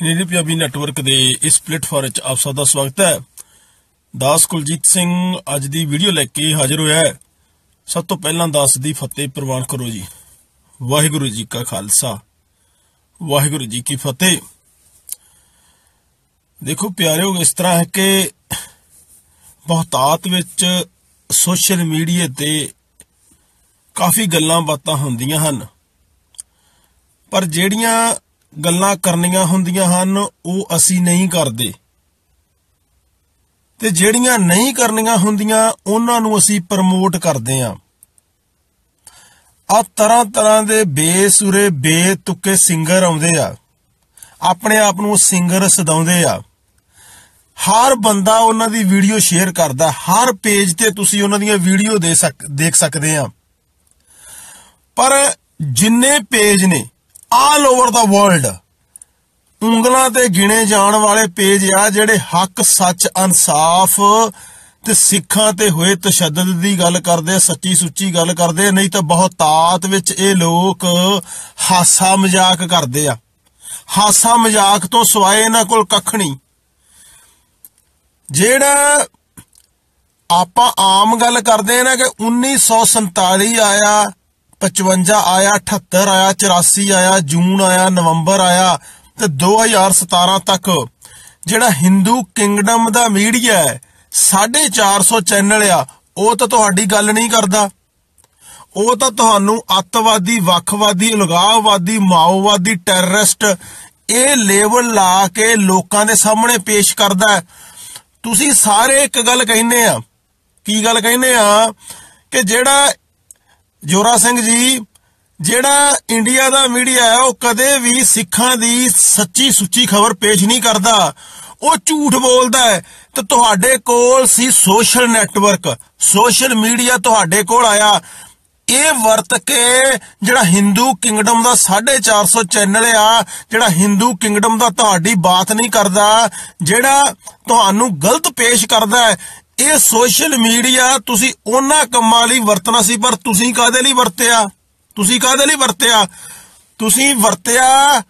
Kennedy Punjabi network ਦੇ ਇਸ platform ਵਿੱਚ ਆਪ ਸਭ ਦਾ ਸਵਾਗਤ ਹੈ। ਦਾਸ ਕੁਲਜੀਤ ਸਿੰਘ ਅੱਜ ਦੀ ਵੀਡੀਓ ਲੈ ਕੇ ਹਾਜ਼ਰ ਹੋਇਆ ਹੈ। ਸਭ ਤੋਂ ਪਹਿਲਾਂ ਦਾਸ ਦੀ ਫਤਿਹ ਪ੍ਰਵਾਨ ਕਰੋ ਜੀ। ਵਾਹਿਗੁਰੂ ਜੀ ਕਾ ਖਾਲਸਾ। ਵਾਹਿਗੁਰੂ ਜੀ ਕੀ ਫਤਿਹ। ਦੇਖੋ ਪਿਆਰਿਓ, ਇਸ ਤਰ੍ਹਾਂ ਹੈ ਕਿ ਬਹੁਤਾਤ ਵਿੱਚ ਸੋਸ਼ਲ ਮੀਡੀਆ ਤੇ ਕਾਫੀ ਗੱਲਾਂ ਬਾਤਾਂ ਹੁੰਦੀਆਂ ਹਨ। ਪਰ ਜਿਹੜੀਆਂ ਗੱਲਾਂ ਕਰਨੀਆਂ ਹੁੰਦੀਆਂ ਹਨ, ਉਹ ਅਸੀਂ ਨਹੀਂ ਕਰਦੇ। ਤੇ ਜਿਹੜੀਆਂ ਨਹੀਂ ਕਰਨੀਆਂ ਹੁੰਦੀਆਂ, ਉਹਨਾਂ ਨੂੰ ਅਸੀਂ ਪ੍ਰਮੋਟ ਕਰਦੇ ਆਂ ਆ ਤਰ੍ਹਾਂ ਤਰ੍ਹਾਂ ਦੇ ਬੇਸੁਰੇ, ਬੇਤੁਕੇ ਸਿੰਗਰ ਆਉਂਦੇ ਆ। ਆਪਣੇ ਆਪ ਨੂੰ ਸਿੰਗਰ ਸਦਾਉਂਦੇ ਆ। ਹਰ ਬੰਦਾ ਉਹਨਾਂ ਦੀ ਵੀਡੀਓ ਸ਼ੇਅਰ ਕਰਦਾ। ਹਰ ਪੇਜ ਤੇ ਤੁਸੀਂ ਉਹਨਾਂ ਦੀਆਂ ਵੀਡੀਓ ਦੇ ਸਕ, ਦੇਖ ਸਕਦੇ ਆ। ਪਰ ਜਿੰਨੇ ਪੇਜ ਨੇ ਆਲ ਓਵਰ ਦਾ ਵਰਲਡ ਉਂਗਲਾਂ ਤੇ ਗਿਣੇ ਜਾਣ ਵਾਲੇ ਪੇਜ ਆ ਜਿਹੜੇ ਹੱਕ, ਸੱਚ, ਇਨਸਾਫ ਤੇ ਸਿੱਖਾਂ ਤੇ ਹੋਏ ਤਸ਼ੱਦਦ ਦੀ ਗੱਲ ਕਰਦੇ, ਸੱਚੀ ਸੁੱਚੀ ਗੱਲ ਕਰਦੇ, ਨਹੀਂ ਤਾਂ ਬਹੁਤਾਤ ਵਿੱਚ ਇਹ ਲੋਕ ਹਾਸਾ ਮਜ਼ਾਕ ਕਰਦੇ ਆ। ਹਾਸਾ ਮਜ਼ਾਕ ਤੋਂ ਸਵਾਏ ਇਹਨਾਂ ਕੋਲ ਕੱਖ ਨਹੀਂ। ਜਿਹੜਾ ਆਪਾਂ ਆਮ ਗੱਲ ਕਰਦੇ ਆ ਨਾ ਕਿ 1947 ਆਇਆ 55 ਆਇਆ 78 ਆਇਆ 84 ਆਇਆ, ਜੂਨ ਆਇਆ, ਨਵੰਬਰ ਆਇਆ ਤੇ 2017 ਤੱਕ। ਜਿਹੜਾ ਹਿੰਦੂ ਕਿੰਗਡਮ ਦਾ ਮੀਡੀਆ ਹੈ 450 ਚੈਨਲ ਆ, ਉਹ ਤਾਂ ਤੁਹਾਡੀ ਗੱਲ ਨਹੀਂ ਕਰਦਾ। ਉਹ ਤਾਂ ਤੁਹਾਨੂੰ ਅੱਤਵਾਦੀ, ਵੱਖਵਾਦੀ ਉਲਗਾਵਵਾਦੀ ਮਾਓਵਾਦੀ ਟੈਰਰਿਸਟ ਇਹ ਲੇਵਲ ਲਾ ਕੇ ਲੋਕਾਂ ਦੇ ਸਾਹਮਣੇ ਪੇਸ਼ ਕਰਦਾ ਤੁਸੀਂ ਸਾਰੇ ਇੱਕ ਗੱਲ ਕਹਿੰਦੇ ਆ। ਕੀ ਗੱਲ ਕਹਿੰਦੇ ਆ? ਕਿ ਜਿਹੜਾ ਜੋਰਾ ਸਿੰਘ ਜੀ, ਜਿਹੜਾ ਇੰਡੀਆ ਦਾ ਮੀਡੀਆ ਹੈ, ਉਹ ਕਦੇ ਵੀ ਸਿੱਖਾਂ ਦੀ ਸੱਚੀ ਸੁੱਚੀ ਖਬਰ ਪੇਸ਼ ਨਹੀਂ ਕਰਦਾ। ਉਹ ਝੂਠ ਬੋਲਦਾ ਹੈ। ਤੇ ਤੁਹਾਡੇ ਕੋਲ ਸੀ ਸੋਸ਼ਲ ਨੈਟਵਰਕ ਸੋਸ਼ਲ ਮੀਡੀਆ ਤੁਹਾਡੇ ਕੋਲ ਆਇਆ। ਇਹ ਵਰਤ ਕੇ ਜਿਹੜਾ ਹਿੰਦੂ ਕਿੰਗਡਮ ਦਾ 450 ਚੈਨਲ ਆ, ਜਿਹੜਾ ਹਿੰਦੂ ਕਿੰਗਡਮ ਦਾ ਤੁਹਾਡੀ ਬਾਤ ਨਹੀਂ ਕਰਦਾ, ਜਿਹੜਾ ਤੁਹਾਨੂੰ ਗਲਤ ਪੇਸ਼ ਕਰਦਾ ਇਹ ਸੋਸ਼ਲ ਮੀਡੀਆ ਤੁਸੀਂ ਉਹਨਾਂ ਕੰਮਾਂ ਲਈ ਵਰਤਣਾ ਸੀ, ਪਰ ਤੁਸੀਂ ਕਾਦੇ ਲਈ ਵਰਤਿਆ? ਤੁਸੀਂ ਕਾਦੇ ਲਈ ਵਰਤਿਆ? ਤੁਸੀਂ ਵਰਤਿਆ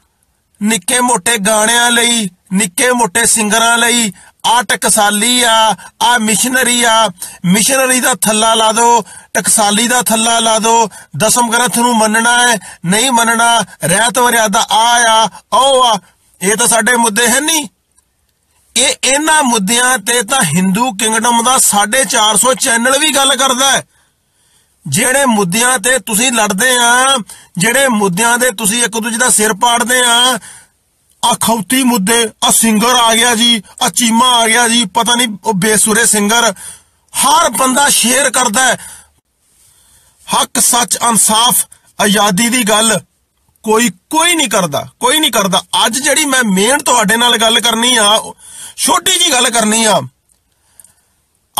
ਨਿੱਕੇ ਮੋਟੇ ਗਾਣਿਆਂ ਲਈ, ਨਿੱਕੇ ਮੋਟੇ ਸਿੰਗਰਾਂ ਲਈ। ਆ ਟਕਸਾਲੀ ਆ ਆ ਮਿਸ਼ਨਰੀ ਆ। ਮਿਸ਼ਨਰੀ ਦਾ ਥੱਲਾ ਲਾ ਦੋ, ਟਕਸਾਲੀ ਦਾ ਥੱਲਾ ਲਾ ਦੋ। ਦਸਮ ਗ੍ਰੰਥ ਨੂੰ ਮੰਨਣਾ ਹੈ, ਨਹੀਂ ਮੰਨਣਾ, ਰਹਿਤ ਮਰਿਆਦਾ ਆ ਆ, ਉਹ ਆ। ਇਹ ਤਾਂ ਸਾਡੇ ਮੁੱਦੇ ਹੈ ਨਹੀਂ ਇਹ ਇਹਨਾਂ ਮੁੱਦਿਆਂ ਤੇ ਤਾਂ ਹਿੰਦੂ ਕਿੰਗਡਮ ਦਾ 450 ਚੈਨਲ ਵੀ ਗੱਲ ਕਰਦਾ ਹੈ। ਜਿਹੜੇ ਮੁੱਦਿਆਂ ਤੇ ਤੁਸੀਂ ਲੜਦੇ ਆ, ਜਿਹੜੇ ਮੁੱਦਿਆਂ ਦੇ ਤੁਸੀਂ ਇੱਕ ਦੂਜੇ ਦਾ ਸਿਰ ਪਾੜਦੇ ਆ ਆ ਖੌਤੀ ਮੁੱਦੇ ਆ ਸਿੰਗਰ ਆ ਗਿਆ ਜੀ ਆ ਚੀਮਾ ਆ ਗਿਆ ਜੀ, ਪਤਾ ਨਹੀਂ ਉਹ ਬੇਸੁਰੇ ਸਿੰਗਰ ਹਰ ਬੰਦਾ ਸ਼ੇਅਰ ਕਰਦਾ ਹੈ। ਹੱਕ ਸੱਚ ਇਨਸਾਫ, ਆਜ਼ਾਦੀ ਦੀ ਗੱਲ ਕੋਈ ਕੋਈ ਨਹੀਂ ਕਰਦਾ, ਕੋਈ ਨਹੀਂ ਕਰਦਾ। ਅੱਜ ਜਿਹੜੀ ਮੈਂ ਮੇਨ ਤੁਹਾਡੇ ਨਾਲ ਗੱਲ ਕਰਨੀ ਆ ਛੋਟੀ ਜੀ ਗੱਲ ਕਰਨੀ ਆ।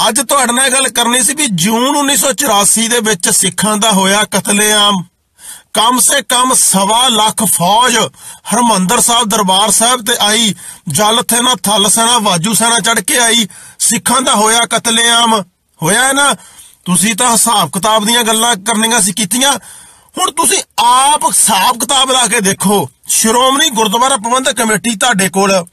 ਅੱਜ ਤੁਹਾਡੇ ਨਾਲ ਗੱਲ ਕਰਨੀ ਸੀ ਵੀ ਜੂਨ 1984 ਦੇ ਵਿੱਚ ਸਿੱਖਾਂ ਦਾ ਹੋਇਆ ਕਤਲੇਆਮ। ਕਮ ਸੇ ਕਮ ਸਵਾ ਲੱਖ ਫੌਜ ਹਰਮੰਦਰ ਸਾਹਿਬ ਦਰਬਾਰ ਸਾਹਿਬ ਤੇ ਆਈ। ਜਲ ਥੇਨਾ ਥਲ ਸੈਨਾ, ਵਾਜੂ ਸੈਨਾ ਚੜ ਕੇ ਆਈ। ਸਿੱਖਾਂ ਦਾ ਹੋਇਆ ਕਤਲੇਆਮ। ਹੋਇਆ ਨਾ? ਤੁਸੀਂ ਤਾਂ ਹਿਸਾਬ ਕਿਤਾਬ ਦੀਆਂ ਗੱਲਾਂ ਕਰਨੀਆਂ ਸੀ ਕੀਤੀਆਂ। ਹੁਣ ਤੁਸੀਂ ਆਪ ਹਿਸਾਬ ਕਿਤਾਬ ਲਾ ਕੇ ਦੇਖੋ। ਸ਼੍ਰੋਮਣੀ ਗੁਰਦੁਆਰਾ ਪ੍ਰਬੰਧਕ ਕਮੇਟੀ ਤੁਹਾਡੇ ਕੋਲ।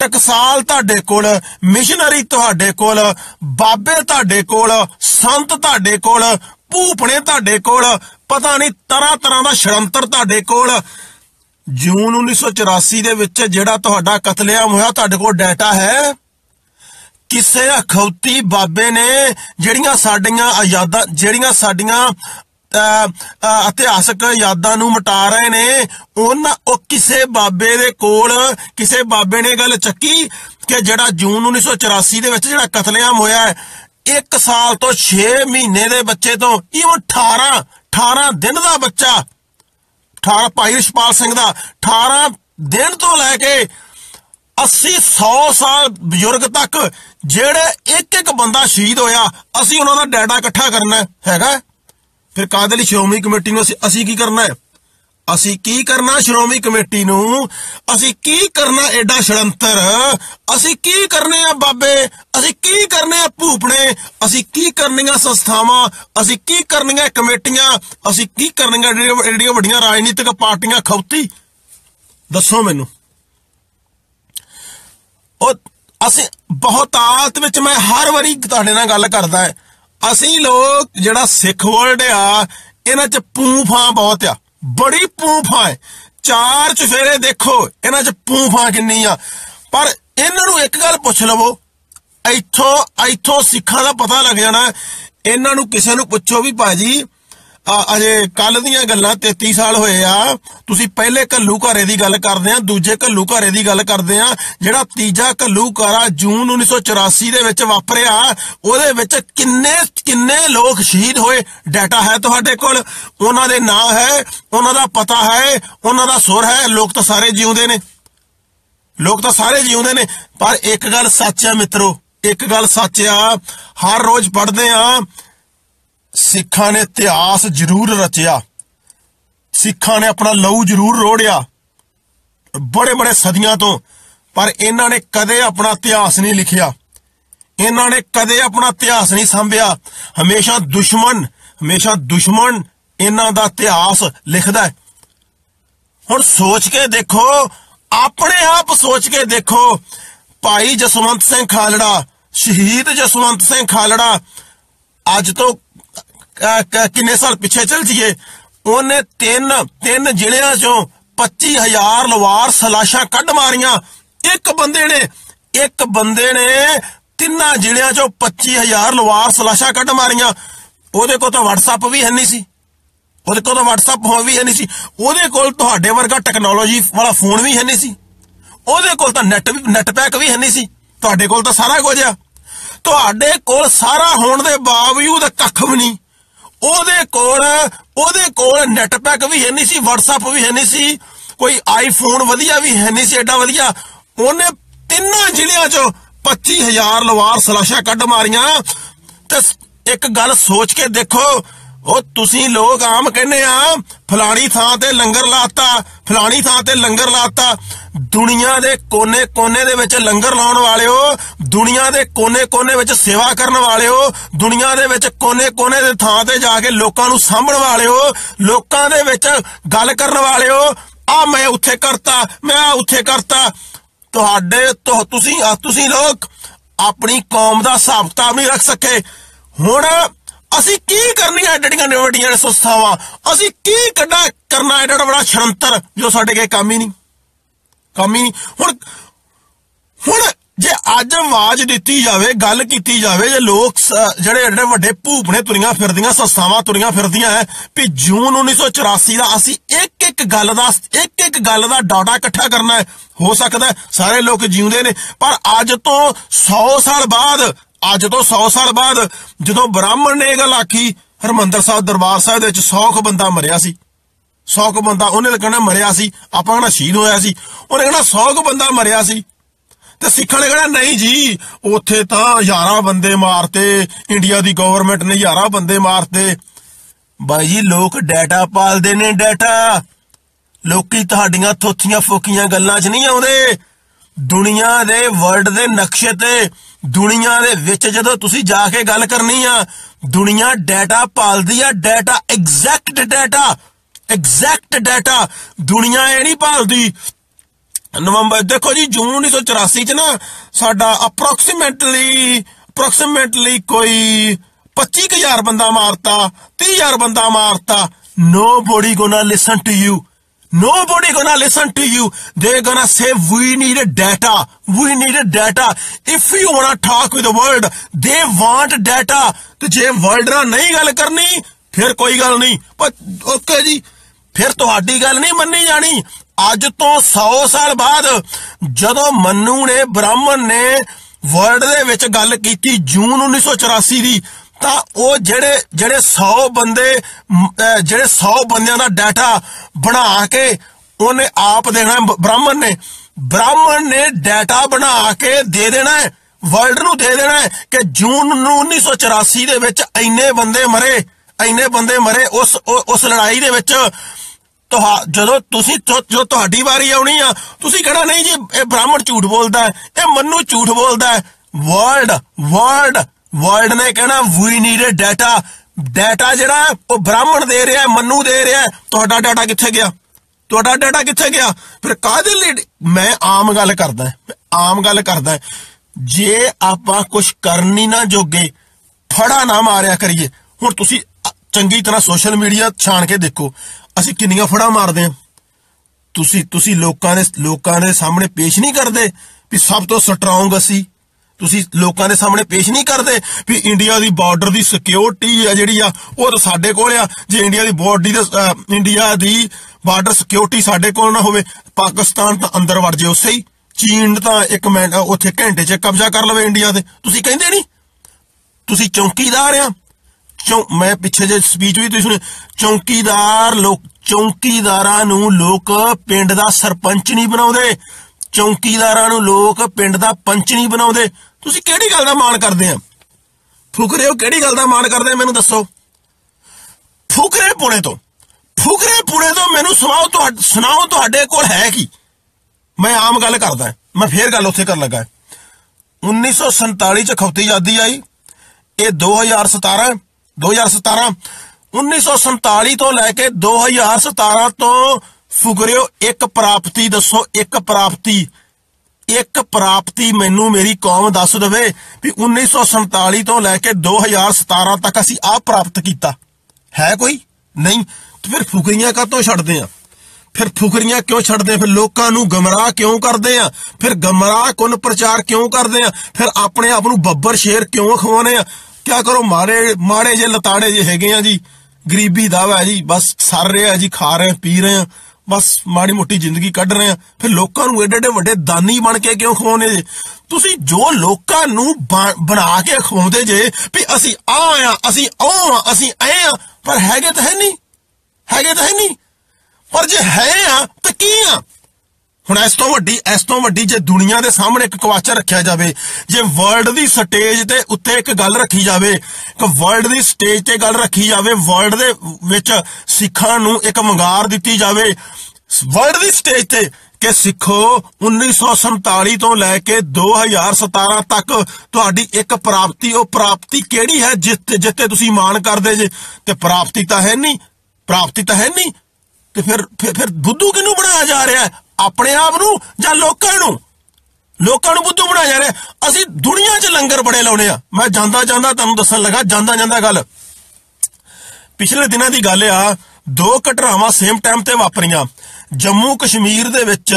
ਟਕਸਾਲ ਤੁਹਾਡੇ ਕੋਲ ਮਿਸ਼ਨਰੀ ਤੁਹਾਡੇ ਕੋਲ, ਬਾਬੇ ਤੁਹਾਡੇ ਕੋਲ, ਸੰਤ ਤੁਹਾਡੇ ਕੋਲ, ਭੂਪਣੇ ਤੁਹਾਡੇ ਕੋਲ, ਪਤਾ ਨਹੀਂ ਤਰ੍ਹਾਂ ਤਰ੍ਹਾਂ ਦਾ ਸ਼ਰੰਤਰ ਤੁਹਾਡੇ ਕੋਲ। ਜੂਨ 1984 ਦੇ ਵਿੱਚ ਜਿਹੜਾ ਤੁਹਾਡਾ ਕਤਲੇਆਮ ਹੋਇਆ, ਤੁਹਾਡੇ ਕੋਲ ਡਾਟਾ ਹੈ। ਕਿਸੇ ਅਖੌਤੀ ਬਾਬੇ ਨੇ ਜਿਹੜੀਆਂ ਸਾਡੀਆਂ ਆਜ਼ਾਦਾਂ, ਜਿਹੜੀਆਂ ਸਾਡੀਆਂ ਇਤਿਹਾਸਕ ਯਾਦਾਂ ਨੂੰ ਮਟਾ ਰਹੇ ਨੇ। ਉਹਨਾਂ, ਉਹ ਕਿਸੇ ਬਾਬੇ ਦੇ ਕੋਲ, ਕਿਸੇ ਬਾਬੇ ਨੇ ਗੱਲ ਚੱਕੀ ਕਿ ਜਿਹੜਾ ਜੂਨ 1984 ਦੇ ਵਿੱਚ ਜਿਹੜਾ ਕਤਲੇਆਮ ਹੋਇਆ ਹੈ, ਇੱਕ ਸਾਲ ਤੋਂ 6 ਮਹੀਨੇ ਦੇ ਬੱਚੇ ਤੋਂ ਇਵਨ 18 18 ਦਿਨ ਦਾ ਬੱਚਾ 18 ਭਾਈ ਰਿਸ਼ਪਾਲ ਸਿੰਘ ਦਾ 18 ਦਿਨ ਤੋਂ ਲੈ ਕੇ 80 100 ਸਾਲ ਬਜ਼ੁਰਗ ਤੱਕ, ਜਿਹੜੇ ਇੱਕ ਇੱਕ ਬੰਦਾ ਸ਼ਹੀਦ ਹੋਇਆ, ਅਸੀਂ ਉਹਨਾਂ ਦਾ ਡਾਟਾ ਇਕੱਠਾ ਕਰਨਾ ਹੈਗਾ। ਫਿਰ ਕਾਦੇ ਲਈ ਸ਼੍ਰੋਮਣੀ ਕਮੇਟੀ ਨੂੰ ਅਸੀਂ ਕੀ ਕਰਨਾ ਹੈ? ਅਸੀਂ ਕੀ ਕਰਨਾ ਸ਼੍ਰੋਮਣੀ ਕਮੇਟੀ ਨੂੰ? ਅਸੀਂ ਕੀ ਕਰਨਾ ਐਡਾ ਛੜੰਤਰ ਅਸੀਂ ਕੀ ਕਰਨੇ ਆ ਬਾਬੇ? ਅਸੀਂ ਕੀ ਕਰਨੇ ਆ ਭੂਪਣੇ? ਅਸੀਂ ਕੀ ਕਰਨੀਆਂ ਸੰਸਥਾਵਾਂ? ਅਸੀਂ ਕੀ ਕਰਨੀਆਂ ਕਮੇਟੀਆਂ? ਅਸੀਂ ਕੀ ਕਰਨੀਆਂ ਜਿਹੜੀਆਂ ਵੱਡੀਆਂ ਰਾਜਨੀਤਿਕ ਪਾਰਟੀਆਂ ਖੌਤੀ? ਦੱਸੋ ਮੈਨੂੰ। ਉਹ ਅਸੀਂ ਬਹੁਤਾਤ ਵਿੱਚ ਮੈਂ ਹਰ ਵਾਰੀ ਤੁਹਾਡੇ ਨਾਲ ਗੱਲ ਕਰਦਾ ਹੈ। ਅਸੀਂ ਲੋਕ ਜਿਹੜਾ ਸਿੱਖ ਵਰਲਡ ਆ, ਇਹਨਾਂ 'ਚ ਪੂਫਾਂ ਬਹੁਤ ਆ। ਬੜੀ ਪੂਫਾਂ ਹੈ ਚਾਰ ਚਫੇਰੇ ਦੇਖੋ, ਇਹਨਾਂ 'ਚ ਪੂਫਾਂ ਕਿੰਨੀ ਆ ਪਰ ਇਹਨਾਂ ਨੂੰ ਇੱਕ ਗੱਲ ਪੁੱਛ ਲਵੋ, ਇੱਥੋਂ ਇੱਥੋਂ ਸਿੱਖਾਂ ਦਾ ਪਤਾ ਲੱਗ ਜਾਣਾ। ਇਹਨਾਂ ਨੂੰ ਕਿਸੇ ਨੂੰ ਪੁੱਛੋ ਵੀ ਭਾਜੀ ਅਜੇ ਕੱਲ ਦੀਆਂ ਗੱਲਾਂ 33 ਸਾਲ ਹੋਏ ਆ। ਤੁਸੀਂ ਪਹਿਲੇ ਕੱਲੂ ਘਰੇ ਦੀ ਗੱਲ ਕਰਦੇ ਆ, ਦੂਜੇ ਕੱਲੂ ਘਰੇ ਦੀ ਗੱਲ ਕਰਦੇ ਆ, ਜਿਹੜਾ ਤੀਜਾ ਕੱਲੂ ਘਰਾ ਜੂਨ 1984 ਦੇ ਵਿੱਚ ਵਾਪਰਿਆ, ਉਹਦੇ ਵਿੱਚ ਕਿੰਨੇ ਕਿੰਨੇ ਲੋਕ ਸ਼ਹੀਦ ਹੋਏ? ਡਾਟਾ ਹੈ ਤੁਹਾਡੇ ਕੋਲ? ਉਹਨਾਂ ਦੇ ਨਾਂ ਹੈ, ਉਹਨਾਂ ਦਾ ਪਤਾ ਹੈ, ਉਹਨਾਂ ਦਾ ਸੁਰ ਹੈ। ਲੋਕ ਤਾਂ ਸਾਰੇ ਜਿਉਂਦੇ ਨੇ। ਲੋਕ ਤਾਂ ਸਾਰੇ ਜਿਉਂਦੇ ਨੇ। ਪਰ ਇੱਕ ਗੱਲ ਸੱਚ ਆ ਮਿੱਤਰੋ, ਇੱਕ ਗੱਲ ਸੱਚ ਆ, ਹਰ ਰੋਜ਼ ਪੜ੍ਹਦੇ ਆ ਸਿੱਖਾਂ ਨੇ ਇਤਿਹਾਸ ਜ਼ਰੂਰ ਰਚਿਆ। ਸਿੱਖਾਂ ਨੇ ਆਪਣਾ ਲਹੂ ਜ਼ਰੂਰ ਰੋੜਿਆ। ਬੜੇ ਬੜੇ ਸਦੀਆਂ ਤੋਂ, ਪਰ ਇਹਨਾਂ ਨੇ ਕਦੇ ਆਪਣਾ ਇਤਿਹਾਸ ਨਹੀਂ ਲਿਖਿਆ। ਇਹਨਾਂ ਨੇ ਕਦੇ ਆਪਣਾ ਇਤਿਹਾਸ ਨਹੀਂ ਸੰਭਿਆ। ਹਮੇਸ਼ਾ ਦੁਸ਼ਮਣ ਹਮੇਸ਼ਾ ਦੁਸ਼ਮਣ ਇਹਨਾਂ ਦਾ ਇਤਿਹਾਸ ਲਿਖਦਾ ਹੁਣ ਸੋਚ ਕੇ ਦੇਖੋ, ਆਪਣੇ ਆਪ ਸੋਚ ਕੇ ਦੇਖੋ, ਭਾਈ ਜਸਵੰਤ ਸਿੰਘ ਖਾਲੜਾ, ਸ਼ਹੀਦ ਜਸਵੰਤ ਸਿੰਘ ਖਾਲੜਾ, ਅੱਜ ਤੋਂ ਕਿੰਨੇ ਸਾਲ ਪਿੱਛੇ ਚਲ ਜੀਏ? ਉਹਨੇ ਤਿੰਨ ਤਿੰਨ ਜ਼ਿਲ੍ਹਿਆਂ ਚੋਂ 25000 ਲਵਾਰ ਸਲਾਸ਼ਾਂ ਕੱਢ ਮਾਰੀਆਂ। ਇੱਕ ਬੰਦੇ ਨੇ, ਇੱਕ ਬੰਦੇ ਨੇ ਤਿੰਨਾਂ ਜ਼ਿਲ੍ਹਿਆਂ ਚੋਂ 25000 ਲਵਾਰ ਸਲਾਸ਼ਾਂ ਕੱਢ ਮਾਰੀਆਂ। ਉਹਦੇ ਕੋਲ ਤਾਂ WhatsApp ਵੀ ਹੈ ਨਹੀਂ ਸੀ। ਉਹਦੇ ਕੋਲ ਤਾਂ WhatsApp ਹੋ ਵੀ ਹੈ ਨਹੀਂ ਸੀ। ਉਹਦੇ ਕੋਲ ਤੁਹਾਡੇ ਵਰਗਾ ਟੈਕਨੋਲੋਜੀ ਵਾਲਾ ਫੋਨ ਵੀ ਹੈ ਨਹੀਂ ਸੀ। ਉਹਦੇ ਕੋਲ ਤਾਂ ਨੈਟ ਵੀ ਨੈਟ ਪੈਕ ਵੀ ਹੈ ਨਹੀਂ ਸੀ। ਤੁਹਾਡੇ ਕੋਲ ਤਾਂ ਸਾਰਾ ਕੁਝ ਆ। ਤੁਹਾਡੇ ਕੋਲ ਸਾਰਾ ਹੋਣ ਦੇ ਬਾਵਜੂਦ ਕੱਖ ਵੀ ਨਹੀਂ। ਉਹਦੇ ਕੋਲ ਉਹਦੇ ਕੋਲ ਨੈਟ ਪੈਕ ਵੀ ਹੈ ਨਹੀਂ ਸੀ, WhatsApp ਵੀ ਹੈ ਨਹੀਂ ਸੀ, ਕੋਈ ਆਈਫੋਨ ਵਧੀਆ ਵੀ ਹੈ ਨਹੀਂ ਸੀ, ਐਡਾ ਵਧੀਆ। ਉਹਨੇ ਤਿੰਨਾਂ ਜ਼ਿਲ੍ਹਿਆਂ 'ਚੋਂ 25000 ਲਵਾਰ ਸਲਾਸ਼ਾ ਕੱਢ ਮਾਰੀਆਂ। ਤੇ ਇੱਕ ਗੱਲ ਸੋਚ ਕੇ ਦੇਖੋ, ਉਹ ਤੁਸੀਂ ਲੋਕ ਆਮ ਕਹਿੰਦੇ ਆ, ਫਲਾਣੀ ਥਾਂ ਤੇ ਲੰਗਰ ਲਾਤਾ, ਫਲਾਣੀ ਥਾਂ ਤੇ ਲੰਗਰ ਲਾਤਾ। ਦੁਨੀਆ ਦੇ ਕੋਨੇ-ਕੋਨੇ ਦੇ ਵਿੱਚ ਲੰਗਰ ਲਾਉਣ ਵਾਲਿਓ, ਦੁਨੀਆ ਦੇ ਕੋਨੇ-ਕੋਨੇ ਵਿੱਚ ਸੇਵਾ ਕਰਨ ਵਾਲਿਓ, ਦੁਨੀਆ ਦੇ ਵਿੱਚ ਕੋਨੇ-ਕੋਨੇ ਦੇ ਥਾਂ ਤੇ ਜਾ ਕੇ ਲੋਕਾਂ ਨੂੰ ਸਾਂਭਣ ਵਾਲਿਓ, ਲੋਕਾਂ ਦੇ ਵਿੱਚ ਗੱਲ ਕਰਨ ਵਾਲਿਓ ਆ ਮੈਂ ਉੱਥੇ ਕਰਤਾ, ਮੈਂ ਉੱਥੇ ਕਰਤਾ। ਤੁਹਾਡੇ ਤੁਸੀਂ ਤੁਸੀਂ ਲੋਕ ਆਪਣੀ ਕੌਮ ਦਾ ਹਿਸਾਬ ਕਿਤਾਬ ਨਹੀਂ ਰੱਖ ਸਕੇ। ਹੁਣ ਅਸੀਂ ਕੀ ਕਰਨੀਆਂ ਐਡੀਆਂ ਵੱਡੀਆਂ ਸੰਸਥਾਵਾਂ? ਅਸੀਂ ਕੀ ਕੱਢਾ ਕਰਨਾ ਐਡਾ ਬੜਾ ਸ਼ਰੰਤਰ ਜੋ ਸਾਡੇ ਕੇ ਕੰਮ ਹੀ ਨਹੀਂ? ਕੰਮ। ਹੀ ਨਹੀਂ ਹੁਣ ਹੁਣ ਜੇ ਅੱਜ ਆਵਾਜ਼ ਦਿੱਤੀ ਜਾਵੇ, ਗੱਲ ਕੀਤੀ ਜਾਵੇ, ਜੇ ਲੋਕ ਜਿਹੜੇ ਐਡੇ ਵੱਡੇ ਭੂਪਣੇ ਤੁਰੀਆਂ ਫਿਰਦੀਆਂ, ਸੰਸਥਾਵਾਂ ਤੁਰੀਆਂ ਫਿਰਦੀਆਂ ਹੈ ਵੀ ਜੂਨ 1984 ਦਾ ਅਸੀਂ ਇੱਕ ਇੱਕ ਗੱਲ ਦਾ ਇੱਕ ਇੱਕ ਗੱਲ ਦਾ ਡਾਟਾ ਇਕੱਠਾ ਕਰਨਾ ਹੈ ਹੋ ਸਕਦਾ ਸਾਰੇ ਲੋਕ ਜਿਉਂਦੇ ਨੇ। ਪਰ ਅੱਜ ਤੋਂ 100 ਸਾਲ ਬਾਅਦ ਅੱਜ ਤੋਂ 100 ਸਾਲ ਬਾਅਦ ਜਦੋਂ ਬ੍ਰਾਹਮਣ ਨੇ ਇਹ ਗੱਲ ਆਖੀ, ਹਰਮੰਦਰ ਸਾਹਿਬ ਦਰਬਾਰ ਸਾਹਿਬ ਦੇ ਵਿੱਚ 100 ਕ ਬੰਦਾ ਮਰਿਆ ਸੀ। 100 ਕੁ ਬੰਦਾ, ਉਹਨੇ ਤਾਂ ਕਹਿਣਾ ਮਰਿਆ ਸੀ, ਆਪਾਂ ਕਹਿਣਾ ਸ਼ਹੀਦ ਹੋਇਆ ਸੀ। ਉਹਨੇ ਕਹਿਣਾ 100 ਕ ਬੰਦਾ ਮਰਿਆ ਸੀ। ਤੇ ਸਿੱਖਾਂ ਨੇ ਕਹਿਣਾ, ਨਹੀਂ ਜੀ, ਉੱਥੇ ਤਾਂ ਹਜ਼ਾਰਾਂ ਬੰਦੇ ਮਾਰਤੇ, ਇੰਡੀਆ ਦੀ ਗਵਰਨਮੈਂਟ ਨੇ ਹਜ਼ਾਰਾਂ ਬੰਦੇ ਮਾਰਤੇ। ਬਾਈ ਜੀ, ਲੋਕ ਡਾਟਾ ਪਾਲਦੇ ਨੇ ਡਾਟਾ। ਲੋਕੀ ਤੁਹਾਡੀਆਂ ਥੋਥੀਆਂ ਫੋਕੀਆਂ ਗੱਲਾਂ 'ਚ ਨਹੀਂ ਆਉਂਦੇ। ਦੁਨੀਆ ਦੇ ਵਰਲਡ ਦੇ ਨਕਸ਼ੇ ਤੇ, ਦੁਨੀਆ ਦੇ ਵਿੱਚ ਜਦੋਂ ਤੁਸੀਂ ਜਾ ਕੇ ਗੱਲ ਕਰਨੀ ਆ, ਦੁਨੀਆ ਡਾਟਾ ਪਾਲਦੀ ਆ, data exact data. Exact data ਦੁਨੀਆ ਇਹ ਨਹੀਂ ਪਾਲਦੀ ਨਵੰਬਰ ਦੇਖੋ ਜੀ ਜੂਨ 1984 ਚ ਨਾ ਸਾਡਾ ਅਪਰੋਕਸੀਮੇਟਲੀ ਅਪਰੋਕਸੀਮੇਟਲੀ ਕੋਈ 25000 ਬੰਦਾ ਮਾਰਤਾ 30000 ਬੰਦਾ ਮਾਰਤਾ nobody gonna listen to you Nobody gonna listen to you. They're gonna say, we need data. We need data. If you wanna talk with the world, they want data. ਤੇ ਜੇ world ਨਾਲ ਨਹੀਂ ਗੱਲ ਕਰਨੀ ਫਿਰ ਕੋਈ ਗੱਲ ਨਹੀਂ ਪਰ ਓਕੇ ਜੀ ਫਿਰ ਤੁਹਾਡੀ ਗੱਲ ਨਹੀਂ ਮੰਨੀ ਜਾਣੀ। ਅੱਜ ਤੋਂ 100 ਸਾਲ ਬਾਅਦ ਜਦੋਂ ਮੰਨੂ ਨੇ, ਬ੍ਰਾਹਮਣ ਨੇ ਵਰਲਡ ਦੇ ਵਿੱਚ ਗੱਲ ਕੀਤੀ ਜੂਨ 1984 ਦੀ, ਤਾਂ ਉਹ ਜਿਹੜੇ ਜਿਹੜੇ 100 ਬੰਦੇ ਜਿਹੜੇ 100 ਬੰਦਿਆਂ ਦਾ ਡਾਟਾ ਬਣਾ ਕੇ ਉਹਨੇ ਆਪ ਦੇਣਾ ਬ੍ਰਾਹਮਣ ਨੇ। ਬ੍ਰਾਹਮਣ ਨੇ ਡਾਟਾ ਬਣਾ ਕੇ ਦੇ ਦੇਣਾ ਹੈ, ਵਰਲਡ ਨੂੰ ਦੇ ਦੇਣਾ ਹੈ ਕਿ ਜੂਨ ਨੂੰ 1984 ਦੇ ਵਿੱਚ ਇੰਨੇ ਬੰਦੇ ਮਰੇ, ਇੰਨੇ ਬੰਦੇ ਮਰੇ ਉਸ ਉਸ ਲੜਾਈ ਦੇ ਵਿੱਚ। ਤੁਹਾ, ਜਦੋਂ ਤੁਸੀਂ ਜੋ ਤੁਹਾਡੀ ਵਾਰੀ ਆਉਣੀ ਆ, ਤੁਸੀਂ ਕਹਣਾ, ਨਹੀਂ ਜੀ, ਇਹ ਬ੍ਰਾਹਮਣ ਝੂਠ ਬੋਲਦਾ ਹੈ, ਇਹ ਮੰਨੂ ਝੂਠ ਬੋਲਦਾ ਹੈ। ਵਰਲਡ ਵਰਲਡ ਵਰਲਡ ਨੇ ਕਹਿਣਾ we need a data data ਜਿਹੜਾ ਉਹ ਬ੍ਰਾਹਮਣ ਦੇ ਰਿਹਾ ਮੰਨੂ ਦੇ ਰਿਹਾ ਤੁਹਾਡਾ ਡਾਟਾ ਕਿੱਥੇ ਗਿਆ? ਤੁਹਾਡਾ ਡਾਟਾ ਕਿੱਥੇ ਗਿਆ? ਫਿਰ ਕਾਹਦੇ ਲਈ ਮੈਂ ਆਮ ਗੱਲ ਕਰਦਾ ਆਮ ਗੱਲ ਕਰਦਾ ਜੇ ਆਪਾਂ ਕੁਝ ਕਰਨੀ ਨਾ ਜੋਗੇ, ਫੜਾ ਨਾ ਮਾਰਿਆ ਕਰੀਏ, ਹੁਣ ਤੁਸੀਂ ਚੰਗੀ ਤਰ੍ਹਾਂ ਸੋਸ਼ਲ ਮੀਡੀਆ ਛਾਣ ਕੇ ਦੇਖੋ, ਅਸੀਂ ਕਿੰਨੀਆਂ ਫੜਾ ਮਾਰਦੇ ਆ ਤੁਸੀਂ ਤੁਸੀਂ ਲੋਕਾਂ ਦੇ ਲੋਕਾਂ ਦੇ ਸਾਹਮਣੇ ਪੇਸ਼ ਨਹੀਂ ਕਰਦੇ ਵੀ ਸਭ ਤੋਂ ਸਟਰੋਂਗ ਅਸੀਂ। ਤੁਸੀਂ ਲੋਕਾਂ ਦੇ ਸਾਹਮਣੇ ਪੇਸ਼ ਨਹੀਂ ਕਰਦੇ ਵੀ ਇੰਡੀਆ ਦੀ ਬਾਰਡਰ ਦੀ ਸਿਕਿਉਰਿਟੀ ਆ ਜਿਹੜੀ ਆ, ਉਹ ਤਾਂ ਸਾਡੇ ਕੋਲ ਆ। ਜੇ ਇੰਡੀਆ ਦੀ ਬਾਰਡਰ ਦੀ ਇੰਡੀਆ ਦੀ ਬਾਰਡਰ ਸਿਕਿਉਰਿਟੀ ਸਾਡੇ ਕੋਲ ਨਾ ਹੋਵੇ, ਪਾਕਿਸਤਾਨ ਤਾਂ ਅੰਦਰ ਵੜ ਜੇ ਉਸੇ ਹੀ ਚੀਨ ਤਾਂ ਇੱਕ ਮਿੰਟ, ਉੱਥੇ ਘੰਟੇ 'ਚ ਕਬਜ਼ਾ ਕਰ ਲਵੇ ਇੰਡੀਆ ਦੇ। ਤੁਸੀਂ ਕਹਿੰਦੇ ਨਹੀਂ? ਤੁਸੀਂ ਚੌਕੀਦਾਰ ਆ। ਚੌ, ਮੈਂ ਪਿੱਛੇ ਜੇ ਸਪੀਚ ਵੀ ਤੁਸੀਂ ਸੁਣੀ ਚੌਕੀਦਾਰ ਲੋਕ, ਚੌਕੀਦਾਰਾਂ ਨੂੰ ਲੋਕ ਪਿੰਡ ਦਾ ਸਰਪੰਚ ਨਹੀਂ ਬਣਾਉਂਦੇ। ਚੌਕੀਦਾਰਾਂ ਨੂੰ ਲੋਕ ਪਿੰਡ ਦਾ ਪੰਚ ਨਹੀਂ ਬਣਾਉਂਦੇ। ਤੁਸੀਂ ਕਿਹੜੀ ਗੱਲ ਦਾ ਮਾਣ ਕਰਦੇ ਆ? ਫੁਕਰੇ ਹੋ, ਕਿਹੜੀ ਗੱਲ ਦਾ ਮਾਣ ਕਰਦੇ ਮੈਨੂੰ ਦੱਸੋ। ਫੁਕਰੇ ਪੁਣੇ ਤੋਂ, ਫੁਕਰੇ ਪੁਣੇ ਤੋਂ ਮੈਨੂੰ ਸੁਣਾਓ ਤੁਹਾਡੇ ਸੁਣਾਓ ਤੁਹਾਡੇ ਕੋਲ ਹੈ ਕੀ? ਮੈਂ ਆਮ ਗੱਲ ਕਰਦਾ, ਮੈਂ ਫੇਰ ਗੱਲ ਉੱਥੇ ਕਰਨ ਲੱਗਾ। 1947 ਚ ਖੌਤੀ ਆਜ਼ਾਦੀ ਆਈ। ਇਹ 2017 2017 1947 ਤੋਂ ਲੈ ਕੇ 2017 ਤੋਂ ਫੁਗਰਿਓ ਇੱਕ ਪ੍ਰਾਪਤੀ, ਦੱਸੋ ਇੱਕ ਪ੍ਰਾਪਤੀ ਇੱਕ ਪ੍ਰਾਪਤੀ ਮੈਨੂੰ ਮੇਰੀ ਕੌਮ ਦੱਸ ਦੇਵੇ ਵੀ 1947 ਤੋਂ ਲੈ ਕੇ 2017 ਤੱਕ ਅਸੀਂ ਆਹ ਪ੍ਰਾਪਤ ਕੀਤਾ। ਹੈ ਕੋਈ? ਨਹੀਂ। ਤੇ ਫਿਰ ਫੁਕਰੀਆਂ ਕਾਤੋਂ ਛੱਡਦੇ ਆ? ਫਿਰ ਫੁਕਰੀਆਂ ਕਿਉਂ ਛੱਡਦੇ ਫਿਰ ਲੋਕਾਂ ਨੂੰ ਗਮਰਾਹ ਕਿਉਂ ਕਰਦੇ ਆ? ਫਿਰ ਗਮਰਾਹ ਕੁਨ ਪ੍ਰਚਾਰ ਕਿਉਂ ਕਰਦੇ ਆ? ਫਿਰ ਆਪਣੇ ਆਪ ਨੂੰ ਬੱਬਰ ਸ਼ੇਰ ਕਿਉਂ ਖਵਾਉਨੇ ਆ? ਕਿਆ ਕਰੋ ਮਾਰੇ ਮਾੜੇ ਜੇ ਲਤਾੜੇ ਜੇ ਹੈਗੇ ਆ ਜੀ। ਗਰੀਬੀ ਦਾ ਵਾ ਜੀ, ਬਸ ਸਰ ਰਹੇ ਜੀ, ਖਾ ਰਹੇ ਪੀ ਰਹੇ ਆ। ਬਸ ਮਾੜੀ ਮੋਟੀ ਜ਼ਿੰਦਗੀ ਕੱਢ ਰਹੇ ਆ। ਫਿਰ ਲੋਕਾਂ ਨੂੰ ਏਡੇ ਏਡੇ ਵੱਡੇ ਦਾਨੀ ਬਣ ਕੇ ਕਿਉਂ ਖਵਾਉਨੇ ਜੇ? ਤੁਸੀਂ ਜੋ ਲੋਕਾਂ ਨੂੰ ਬਣਾ ਕੇ ਖਵਾਉਂਦੇ ਜੇ ਵੀ ਅਸੀਂ ਆ ਆ, ਅਸੀਂ ਉਹ ਆ, ਅਸੀਂ ਐ ਆ, ਪਰ ਹੈਗੇ ਤਾਂ ਹੈ ਨਹੀਂ ਹੈਗੇ ਤਾਂ ਹੈ ਨਹੀਂ ਪਰ ਜੇ ਹੈ ਆ, ਤਾਂ ਕੀ ਆ? ਹੁਣ ਇਸ ਤੋਂ ਵੱਡੀ ਇਸ ਤੋਂ ਵੱਡੀ ਜੇ ਦੁਨੀਆ ਦੇ ਸਾਹਮਣੇ ਇੱਕ ਕਵਾਚਾ ਰੱਖਿਆ ਜਾਵੇ, ਜੇ ਵਰਲਡ ਦੀ ਸਟੇਜ ਤੇ ਉੱਤੇ ਇੱਕ ਗੱਲ ਰੱਖੀ ਜਾਵੇ ਕਿ ਵਰਲਡ ਦੀ ਸਟੇਜ ਤੇ ਗੱਲ ਰੱਖੀ ਜਾਵੇ ਵਰਲਡ ਦੇ ਵਿੱਚ ਸਿੱਖਾਂ ਨੂੰ ਇੱਕ ਮੰਗਾਰ ਦਿੱਤੀ ਜਾਵੇ ਵਰਲਡ ਦੀ ਸਟੇਜ ਤੇ ਕਿ ਸਿੱਖੋ 1947 ਤੋਂ ਲੈ ਕੇ 2017 ਤੱਕ ਤੁਹਾਡੀ ਇੱਕ ਪ੍ਰਾਪਤੀ, ਉਹ ਪ੍ਰਾਪਤੀ ਕਿਹੜੀ ਹੈ ਜਿੱਤੇ ਜਿੱਤੇ ਤੁਸੀਂ ਮਾਣ ਕਰਦੇ ਜੇ? ਤੇ ਪ੍ਰਾਪਤੀ ਤਾਂ ਹੈ ਨਹੀਂ, ਪ੍ਰਾਪਤੀ ਤਾਂ ਹੈ ਨਹੀਂ, ਤੇ ਫਿਰ ਫਿਰ ਬੁੱਧੂ ਕਿਨੂੰ ਬਣਾਇਆ ਜਾ ਰਿਹਾ ਆਪਣੇ ਆਪ ਨੂੰ ਜਾਂ ਲੋਕਾਂ ਨੂੰ? ਲੋਕਾਂ ਨੂੰ ਬੁੱਧੂ ਬਣਾਇਆ ਜਾ ਰਿਹਾ। ਅਸੀਂ ਦੁਨੀਆ 'ਚ ਲੰਗਰ ਬੜੇ ਲਾਉਣੇ ਆ। ਮੈਂ ਜਾਂਦਾ ਜਾਂਦਾ ਤੁਹਾਨੂੰ ਦੱਸਣ ਲੱਗਾ, ਜਾਂਦਾ ਜਾਂਦਾ ਗੱਲ। ਪਿਛਲੇ ਦਿਨਾਂ ਦੀ ਗੱਲ ਆ, ਦੋ ਘਟਨਾਵਾਂ ਸੇਮ ਟਾਈਮ ਤੇ ਵਾਪਰੀਆਂ। ਜੰਮੂ ਕਸ਼ਮੀਰ ਦੇ ਵਿੱਚ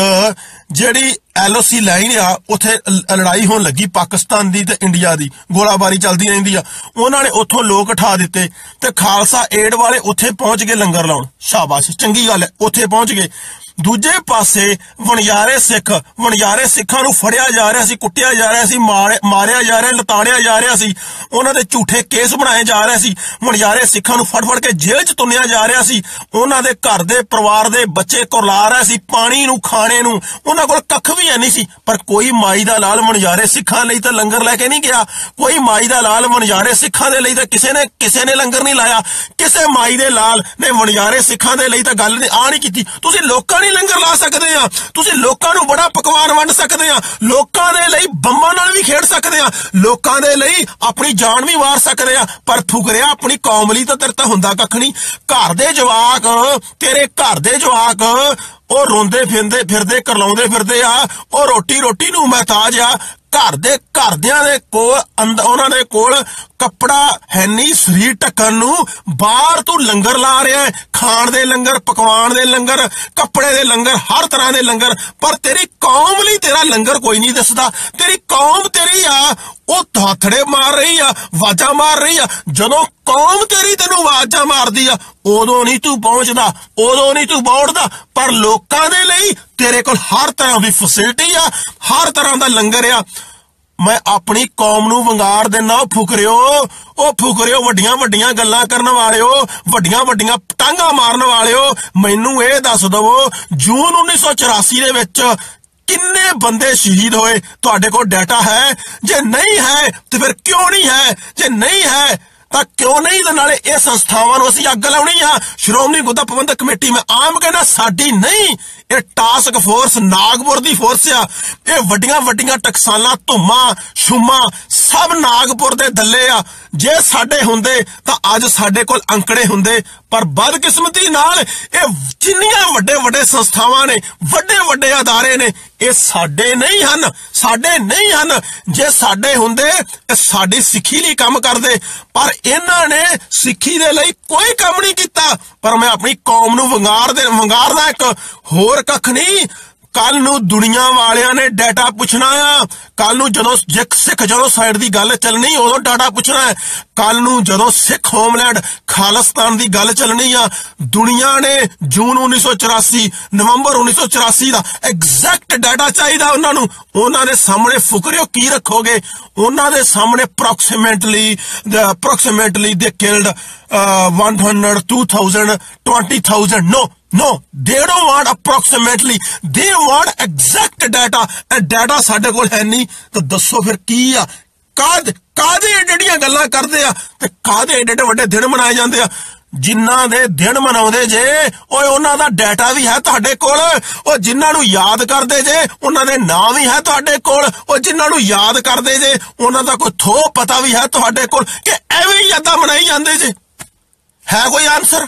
ਜਿਹੜੀ ਐਲਓਸੀ ਲਾਈਨ ਆ, ਉੱਥੇ ਲੜਾਈ ਹੋਣ ਲੱਗੀ ਪਾਕਿਸਤਾਨ ਦੀ ਤੇ ਇੰਡੀਆ ਦੀ, ਗੋਲਾਬਾਰੀ ਚੱਲਦੀ ਰਹਿੰਦੀ ਆ। ਉਹਨਾਂ ਨੇ ਉੱਥੋਂ ਲੋਕ ਉਠਾ ਦਿੱਤੇ ਤੇ ਖਾਲਸਾ ਏਡ ਵਾਲੇ ਉੱਥੇ ਪਹੁੰਚ ਗਏ ਲੰਗਰ ਲਾਉਣ। ਸ਼ਾਬਾਸ਼, ਚੰਗੀ ਗੱਲ ਹੈ, ਉੱਥੇ ਪਹੁੰਚ ਗਏ। ਦੂਜੇ ਪਾਸੇ ਵਣਿਆਰੇ ਸਿੱਖ, ਵਣਿਆਰੇ ਸਿੱਖਾਂ ਨੂੰ ਫੜਿਆ ਜਾ ਰਿਹਾ ਸੀ, ਕੁੱਟਿਆ ਜਾ ਰਿਹਾ ਸੀ ਮਾਰਿਆ ਜਾ ਰਿਹਾ, ਲਤਾੜਿਆ ਜਾ ਰਿਹਾ ਸੀ। ਉਹਨਾਂ ਦੇ ਝੂਠੇ ਕੇਸ ਬਣਾਏ ਜਾ ਰਹੇ ਸੀ। ਵਣਿਆਰੇ ਸਿੱਖਾਂ ਨੂੰ ਫੜ ਫੜ ਕੇ ਜੇਲ੍ਹ 'ਚ ਤੁੰਨਿਆ ਜਾ ਰਿਹਾ ਸੀ। ਉਹਨਾਂ ਦੇ ਘਰ ਦੇ ਪਰਿਵਾਰ ਦੇ ਬੱਚੇ ਕੁਰਲਾ ਰਹੇ ਸੀ ਪਾਣੀ ਨੂੰ, ਖਾਣੇ ਨੂੰ। ਉਹਨਾਂ ਕੋਲ ਕੱਖ ਵੀ ਨਹੀਂ ਸੀ। ਪਰ ਕੋਈ ਮਾਈ ਦਾ ਲਾਲ ਵਣਿਆਰੇ ਸਿੱਖਾਂ ਲਈ ਤਾਂ ਲੰਗਰ ਲੈ ਕੇ ਨਹੀਂ ਗਿਆ। ਕੋਈ ਮਾਈ ਦਾ ਲਾਲ ਵਣਿਆਰੇ ਸਿੱਖਾਂ ਦੇ ਲਈ ਤਾਂ ਕਿਸੇ ਨੇ ਕਿਸੇ ਨੇ ਲੰਗਰ ਨਹੀਂ ਲਾਇਆ। ਕਿਸੇ ਮਾਈ ਦੇ ਲਾਲ ਨੇ ਵਣਿਆਰੇ ਸਿੱਖਾਂ ਦੇ ਲਈ ਤਾਂ ਗੱਲ ਨਹੀਂ ਆ ਨਹੀਂ ਕੀਤੀ। ਤੁਸੀਂ ਲੋਕਾਂ ਲਈ ਲੰਗਰ ਲਾ ਸਕਦੇ ਆ। ਤੁਸੀਂ ਲੋਕਾਂ ਨੂੰ ਬੜਾ ਪਕਵਾਨ ਵੰਡ ਸਕਦੇ ਆ। ਲੋਕਾਂ ਦੇ ਲਈ ਬੰਬਾਂ ਨਾਲ ਵੀ ਖੇਡ ਸਕਦੇ ਆ। ਲੋਕਾਂ ਦੇ ਲਈ ਆਪਣੀ ਜਾਨ ਵੀ ਵਾਰ ਸਕਦੇ ਆ। ਪਰ ਫੁਕਰਿਆ ਆਪਣੀ ਕੌਮ ਲਈ ਤਾਂ ਤੇਰੇ ਤਾਂ ਹੁੰਦਾ ਕੱਖ ਨਹੀਂ। ਘਰ ਦੇ ਜਵਾਕ, ਤੇਰੇ ਘਰ ਦੇ ਜਵਾਕ ਉਹ ਰੋਂਦੇ ਫਿਰਦੇ ਫਿਰਦੇ ਕਰਲਾਉਂਦੇ ਫਿਰਦੇ ਆ, ਉਹ ਰੋਟੀ ਰੋਟੀ ਨੂੰ ਮਹਤਾਜ ਆ। ਘਰ ਦੇ ਘਰਦਿਆਂ ਦੇ ਕੋਲ ਉਹਨਾਂ ਦੇ ਕੋਲ ਕੱਪੜਾ ਹੈ ਨਹੀਂ, ਸਰੀਰ ਢੱਕਣ ਨੂੰ। ਬਾਹਰ ਤੂੰ ਲੰਗਰ ਲਾ ਰਿਹਾ ਹੈ, ਖਾਣ ਦੇ ਲੰਗਰ, ਪਕਵਾਨ ਦੇ ਲੰਗਰ, ਕੱਪੜੇ ਦੇ ਲੰਗਰ, ਹਰ ਤਰ੍ਹਾਂ ਦੇ ਲੰਗਰ। ਪਰ ਤੇਰੀ ਕੌਮ ਲਈ ਤੇਰਾ ਲੰਗਰ ਕੋਈ ਨਹੀਂ ਦੱਸਦਾ। ਤੇਰੀ ਕੌਮ ਤੇਰੀ ਆ ਉਹ ਥਾਥੜੇ ਮਾਰ ਰਹੀ ਆ, ਵਾਜਾ ਮਾਰ ਰਹੀ ਆ। ਜਦੋਂ ਕੌਮ ਤੇਰੀ ਤੈਨੂੰ ਵਾਜਾ ਮਾਰਦੀ ਆ, ਉਦੋਂ ਨਹੀਂ ਤੂੰ ਪਹੁੰਚਦਾ, ਉਦੋਂ ਨਹੀਂ ਤੂੰ ਬੌੜਦਾ। ਪਰ ਲੋਕਾਂ ਦੇ ਲਈ ਤੇਰੇ ਕੋਲ ਹਰ ਤਰ੍ਹਾਂ ਦੀ ਫੈਸਿਲਿਟੀ ਆ, ਹਰ ਤਰ੍ਹਾਂ ਦਾ ਲੰਗਰ ਆ। ਮੈਂ ਆਪਣੀ ਕੌਮ ਨੂੰ ਵੰਗਾਰ ਦੇਣਾ ਫੁਕਰਿਓ, ਉਹ ਫੁਕਰਿਓ, ਵੱਡੀਆਂ ਵੱਡੀਆਂ ਗੱਲਾਂ ਕਰਨ ਵਾਲਿਓ, ਵੱਡੀਆਂ ਵੱਡੀਆਂ ਟਾਂਗਾ ਮਾਰਨ ਵਾਲਿਓ। ਮੈਨੂੰ ਇਹ ਦੱਸ ਦਵੋ, ਜੂਨ 1984 ਦੇ ਵਿੱਚ ਕਿੰਨੇ ਬੰਦੇ ਸ਼ਹੀਦ ਹੋਏ? ਤੁਹਾਡੇ ਕੋਲ ਡਾਟਾ ਹੈ? ਜੇ ਨਹੀਂ ਹੈ, ਤੇ ਫਿਰ ਕਿਉਂ ਨਹੀਂ ਹੈ? ਜੇ ਨਹੀਂ ਹੈ, ਤਾਂ ਕਿਉਂ ਨਹੀਂ? ਤੇ ਨਾਲੇ ਇਹ ਸੰਸਥਾਵਾਂ ਨੂੰ ਅਸੀਂ ਅੱਗ ਲਾਉਣੀ ਆ। ਸ਼੍ਰੋਮਣੀ ਗੁਰਦਾ ਪ੍ਰਬੰਧਕ ਕਮੇਟੀ, ਮੈਂ ਆਮ ਕਹਿੰਦਾ ਸਾਡੀ ਨਹੀਂ। ਇਹ ਟਾਸਕ ਫੋਰਸ ਨਾਗਪੁਰ ਦੀ ਫੋਰਸ ਆ। ਇਹ ਵੱਡੀਆਂ ਵੱਡੀਆਂ ਟਕਸਾਲਾਂ, ਧੁੰਮਾ ਸ਼ੁਮਾ ਸਭ ਨਾਗਪੁਰ ਦੇ ਦੱਲੇ ਆ। ਜੇ ਸਾਡੇ ਹੁੰਦੇ ਤਾਂ ਅੱਜ ਸਾਡੇ ਕੋਲ ਅੰਕੜੇ ਹੁੰਦੇ। ਪਰ ਬਦਕਿਸਮਤੀ ਨਾਲ ਇਹ ਜਿੰਨੀਆਂ ਵੱਡੇ ਵੱਡੇ ਸੰਸਥਾਵਾਂ ਨੇ, ਵੱਡੇ ਵੱਡੇ ਅਦਾਰੇ ਨੇ, ਇਹ ਸਾਡੇ ਨਹੀਂ ਹਨ। ਸਾਡੇ ਨਹੀਂ ਹਨ। ਜੇ ਸਾਡੇ ਹੁੰਦੇ ਤੇ ਸਾਡੀ ਸਿੱਖੀ ਲਈ ਕੰਮ ਕਰਦੇ। ਪਰ ਇਹਨਾਂ ਨੇ ਸਿੱਖੀ ਦੇ ਲਈ ਕੋਈ ਕੰਮ ਨਹੀਂ ਕੀਤਾ। ਪਰ ਮੈਂ ਆਪਣੀ ਕੌਮ ਨੂੰ ਵੰਗਾਰ ਦੇ ਵੰਗਾਰਦਾ ਇੱਕ ਹੋਰ ਕੱਖ ਨਹੀਂ। ਕੱਲ ਨੂੰ ਦੁਨੀਆ ਵਾਲਿਆਂ ਨੇ ਡਾਟਾ ਪੁੱਛਣਾ ਆ। ਕੱਲ ਨੂੰ ਜਦੋਂ ਸਿੱਖ ਜਦੋਂ ਸਾਈਡ ਦੀ ਗੱਲ ਚੱਲਣੀ, ਉਦੋਂ ਡਾਟਾ ਪੁੱਛਣਾ ਹੈ। ਕੱਲ ਨੂੰ ਜਦੋਂ ਸਿੱਖ ਹੋਮਲੈਂਡ ਖਾਲਿਸਤਾਨ ਦੀ ਗੱਲ ਚੱਲਣੀ ਆ, ਦੁਨੀਆ ਨੇ ਜੂਨ 1984 ਨਵੰਬਰ 1984 ਦਾ ਐਗਜ਼ੈਕਟ ਡਾਟਾ ਚਾਹੀਦਾ ਉਹਨਾਂ ਨੂੰ। ਉਹਨਾਂ ਦੇ ਸਾਹਮਣੇ ਫੁਕਰਿਓ ਕੀ ਰੱਖੋਗੇ? ਉਹਨਾਂ ਦੇ ਸਾਹਮਣੇ approximately approximately they killed 100 2000 20000 no No, they don't want approximately. They want exact data. ਇਹ ਡਾਟਾ ਸਾਡੇ ਕੋਲ ਹੈ ਨਹੀਂ। ਤਾਂ ਦੱਸੋ ਫਿਰ ਕੀ ਆ? ਕਾਦ ਕਾਦੇ ਜਿਹੜੀਆਂ ਗੱਲਾਂ ਕਰਦੇ ਆ? ਤੇ ਕਾਦੇ ਏਡੇ ਵੱਡੇ ਦਿਨ ਮਨਾਏ ਜਾਂਦੇ ਆ? ਜਿਨ੍ਹਾਂ ਦੇ ਦਿਨ ਮਨਾਉਂਦੇ ਜੇ ਓਏ ਉਹਨਾਂ ਦਾ ਡਾਟਾ ਵੀ ਹੈ ਤੁਹਾਡੇ ਕੋਲ। ਉਹ ਜਿਨ੍ਹਾਂ ਨੂੰ ਯਾਦ ਕਰਦੇ ਜੇ ਉਹਨਾਂ ਦੇ ਨਾਂ ਵੀ ਹੈ ਤੁਹਾਡੇ ਕੋਲ। ਉਹ ਜਿਨ੍ਹਾਂ ਨੂੰ ਯਾਦ ਕਰਦੇ ਜੇ ਉਹਨਾਂ ਦਾ ਕੋਈ ਥੋ ਪਤਾ ਵੀ ਹੈ ਤੁਹਾਡੇ ਕੋਲ। ਕਿ ਐਵੇਂ ਹੀ ਯਾਦਾਂ ਮਨਾਈ ਜਾਂਦੇ ਜੇ। ਹੈ ਕੋਈ ਆਨਸਰ